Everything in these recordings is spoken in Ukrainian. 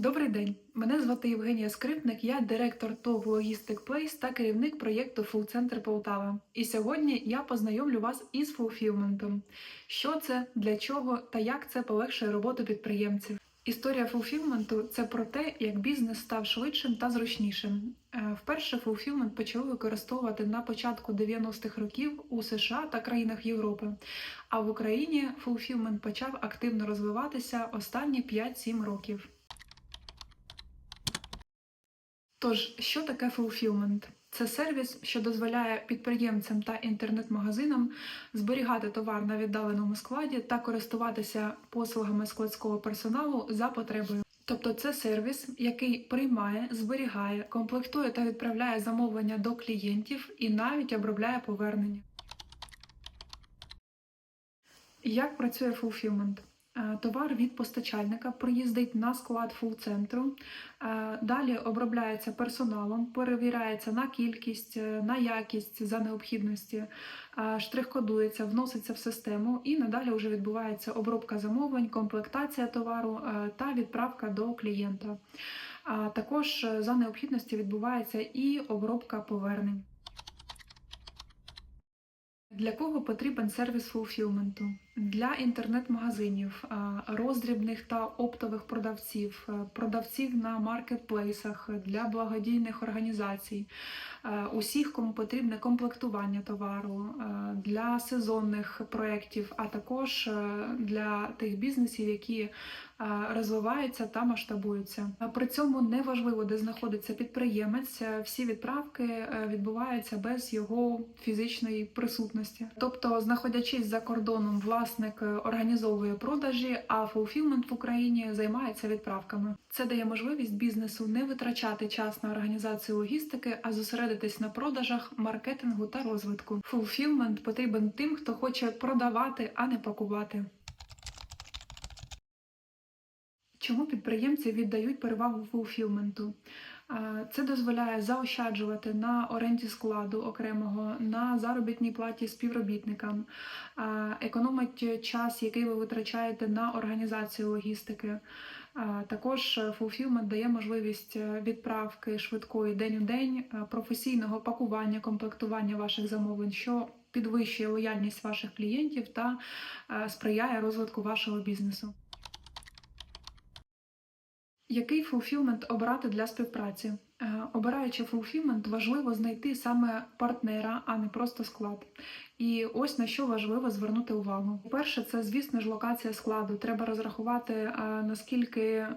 Добрий день, мене звати Євгенія Скрипник, я директор ТОВ Logistic Place та керівник проєкту Center Полтава. І сьогодні я познайомлю вас із фулфілментом. Що це, для чого та як це полегшує роботу підприємців. Історія фулфілменту це про те, як бізнес став швидшим та зручнішим. Е, Вперше фулфілмент почали використовувати на початку 90-х років у США та країнах Європи. А в Україні фулфілмент почав активно розвиватися останні 5-7 років. Тож, що таке фулфілмент? Це сервіс, що дозволяє підприємцям та інтернет-магазинам зберігати товар на віддаленому складі та користуватися послугами складського персоналу за потребою. Тобто це сервіс, який приймає, зберігає, комплектує та відправляє замовлення до клієнтів і навіть обробляє повернення. Як працює фулфілмент? Е, Товар від постачальника приїздить на склад фул-центру, е, далі обробляється персоналом, перевіряється на кількість, е, на якість за необхідності, штрих-кодується, вноситься в систему і надалі вже відбувається обробка замовлень, комплектація товару та відправка до клієнта. Також за необхідності відбувається і обробка повернень. Для кого потрібен сервіс фулфілменту? Для інтернет-магазинів, роздрібних та оптових продавців, е, продавців на маркетплейсах, для благодійних організацій, е, усіх, кому потрібне комплектування товару, е, для сезонних проєктів, а також е, для тих бізнесів, які е, розвиваються та масштабуються. При цьому не важливо, де знаходиться підприємець, е, всі відправки е, відбуваються без його фізичної присутності. Тобто, знаходячись за кордоном, власник е, організовує продажі, а фулфілмент в Україні займається відправками. Це дає можливість бізнесу не витрачати час на організацію логістики, а зосередитись на продажах, маркетингу та розвитку. Фулфілмент потрібен тим, хто хоче продавати, а не пакувати. Чому підприємці віддають перевагу фулфілменту? Це дозволяє заощаджувати на оренді складу окремого, на заробітній платі співробітникам, економить час, який ви витрачаєте на організацію логістики. Також фулфілмент дає можливість е, відправки швидкої день у день, е, професійного пакування, комплектування ваших замовлень, що підвищує лояльність ваших клієнтів та е, сприяє розвитку вашого бізнесу. Який фулфілмент обрати для співпраці? Е, Обираючи фулфілмент, важливо знайти саме партнера, а не просто склад. І ось на що важливо звернути увагу. Перше, це звісно ж локація складу. Треба розрахувати е, наскільки е,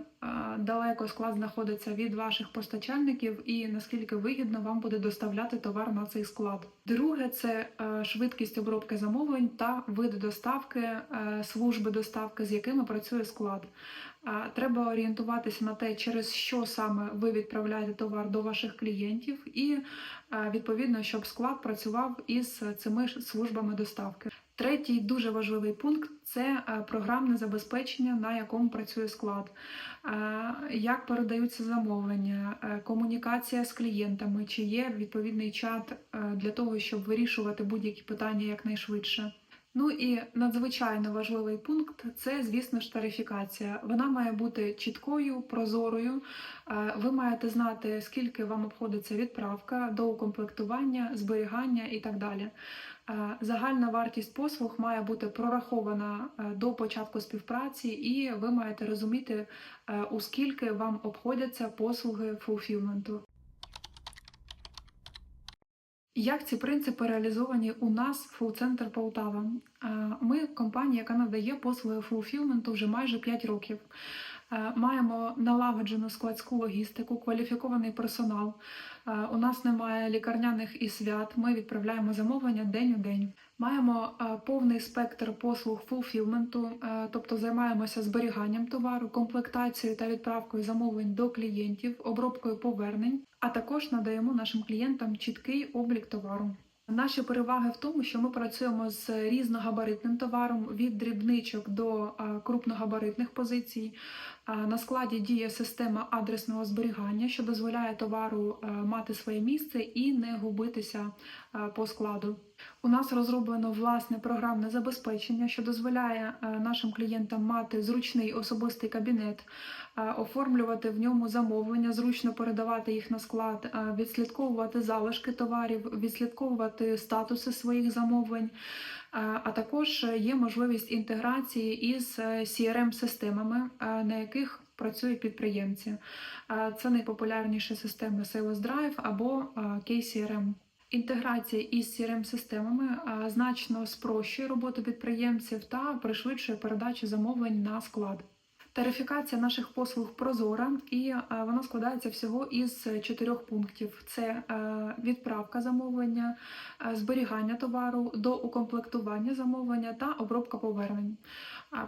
далеко склад знаходиться від ваших постачальників і наскільки вигідно вам буде доставляти товар на цей склад. Друге, це е, швидкість обробки замовлень та види доставки, служби доставки, з якими працює склад. Треба орієнтуватися на те, через що саме ви відправляєте товар до ваших клієнтів, і відповідно, щоб склад працював із цими службами доставки. Третій дуже важливий пункт це е, програмне забезпечення, на якому працює склад, Е, як передаються замовлення, е, комунікація з клієнтами, чи є відповідний чат для того, щоб вирішувати будь-які питання якнайшвидше. Ну і надзвичайно важливий пункт це, звісно ж, тарифікація. Вона має бути чіткою, прозорою. Е, Ви маєте знати, скільки вам обходиться відправка, доукомплектування, зберігання і так далі. Е, Загальна вартість послуг має бути прорахована е, до початку співпраці, і ви маєте розуміти, у скільки вам обходяться послуги фулфілменту. Як ці принципи реалізовані у нас фул-центр Полтава? Е, Ми компанія, яка надає послуги фулфілменту вже майже 5 років. Е, Маємо налагоджену складську логістику, кваліфікований персонал. Е, У нас немає лікарняних і свят. Ми відправляємо замовлення день у день. Маємо е, повний спектр послуг фулфілменту, тобто займаємося зберіганням товару, комплектацією та відправкою замовлень до клієнтів, обробкою повернень, а також надаємо нашим клієнтам чіткий облік товару. Наші переваги в тому, що ми працюємо з різногабаритним товаром від дрібничок до крупногабаритних позицій. На складі діє система адресного зберігання, що дозволяє товару мати своє місце і не губитися по складу. У нас розроблено власне програмне забезпечення, що дозволяє е, нашим клієнтам мати зручний особистий кабінет, е, оформлювати в ньому замовлення, зручно передавати їх на склад, е, відслідковувати залишки товарів, відслідковувати статуси своїх замовлень. Е, А також є можливість інтеграції із crm системами на яких працюють підприємці. Е, Це найпопулярніші системи Sales Drive або е, KCRM. Інтеграція із crm системами значно спрощує роботу підприємців та пришвидшує передачу замовлень на склад. Тарифікація наших послуг прозора і е, вона складається всього із чотирьох пунктів: це е, відправка замовлення, е, зберігання товару, доукомплектування замовлення та обробка повернень.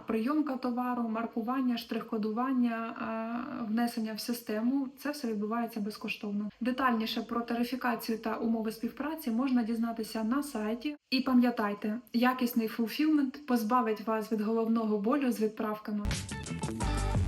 Прийомка товару, маркування, штрих-кодування, внесення в систему це все відбувається безкоштовно. Детальніше про тарифікацію та умови співпраці можна дізнатися на сайті. І пам'ятайте, якісний фулфілмент позбавить вас від головного болю з відправками. Bye.